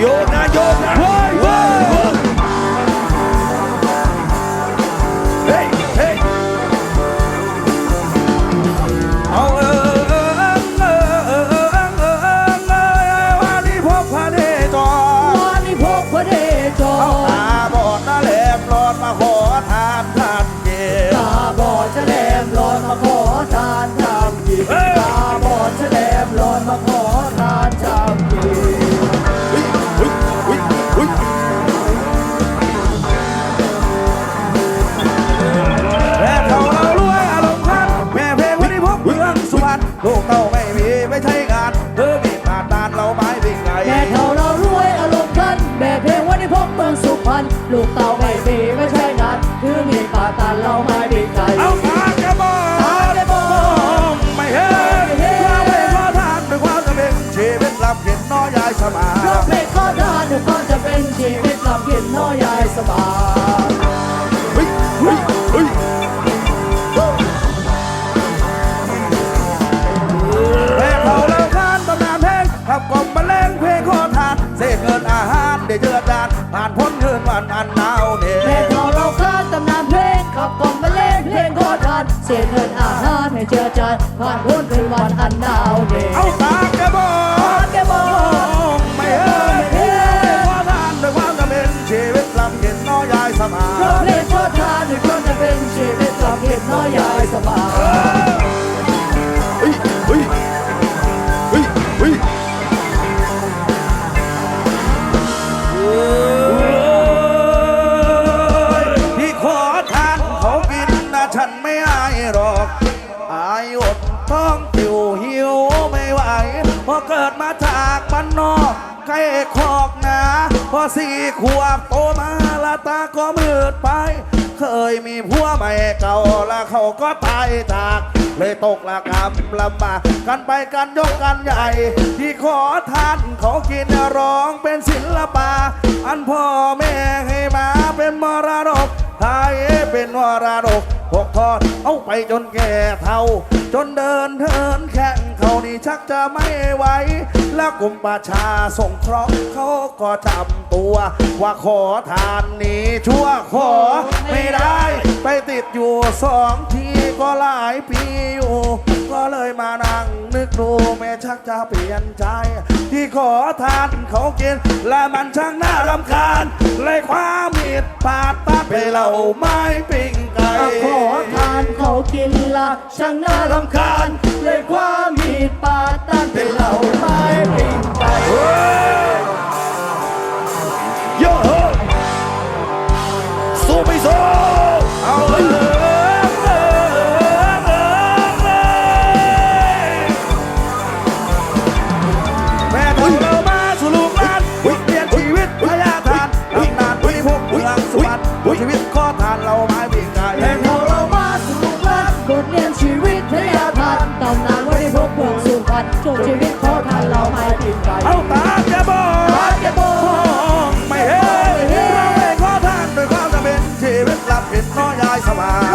Jordan, Jordan. Why, why? ลูกเต่าไม่มีไม่ใช่งานคือมีป่าตานเราไม่มีใครเอาปากกระบอกปากกระบอกไม่เห็นความเป็นขอทานด้วยความจำเป็นชีวิตลำเข็นน้อยยายสมาเพราะเพลงข้อทานด้วยความจะเป็นชีวิตลำกินน้อยยายสบายเฮ้ยเฮ้ยเฮ้ยแม่เขาเล่าขานตำนานเพลงขับกล่อมบรรเลงเพลงขอทานเศษเงินอาหารได้เจือจานผ่านพ้น คืนวันอันหนาวเหน็แม่บเท่าเราค้านตำนานเพลงขับกล่อมบรรเลงเพลงข้อทานเสียเงินอาหารให้เจือจานผ่านพ้นคืนวันอันหนาวเหน็บเอาปา อายอดท้องติวหิวไม่ไหวพอเกิดมาจากบ้านนอกใกล้คอกนาพอสี่ขวบโตมาละตาก็มืดไป เคยมีผัวใหม่เก่าแล้วเขาก็ตายจาก เลยตกละกรรมลำบากกันไปกันยกกันใหญ่ ที่ขอทานเขากินร้องเป็นศิลปะอันพ่อแม่ให้มาเป็นมรดกไทยเป็นมรดกพวกทอดเอาไปจนแก่เท่า จนเดินเทินแข่งเขานี่ชักจะไม่ไหว แล้วกลุ่มประชาส่งเคราะห์เขาก็จำตัว ว่าขอทานนี้ชั่วขอไม่ได้ ไปติดอยู่สองทีก็หลายปีอยู่ ก็เลยมานั่งนึกดูแม่ชักจะเปลี่ยนใจ ที่ขอทานเขากิน และมันช่างน่ารำคาญเลยความมีดปาดตัดไปเหล่าไม้ปิ้ง กินละช่างน่ารำคาญเลยความมีดปาด come on.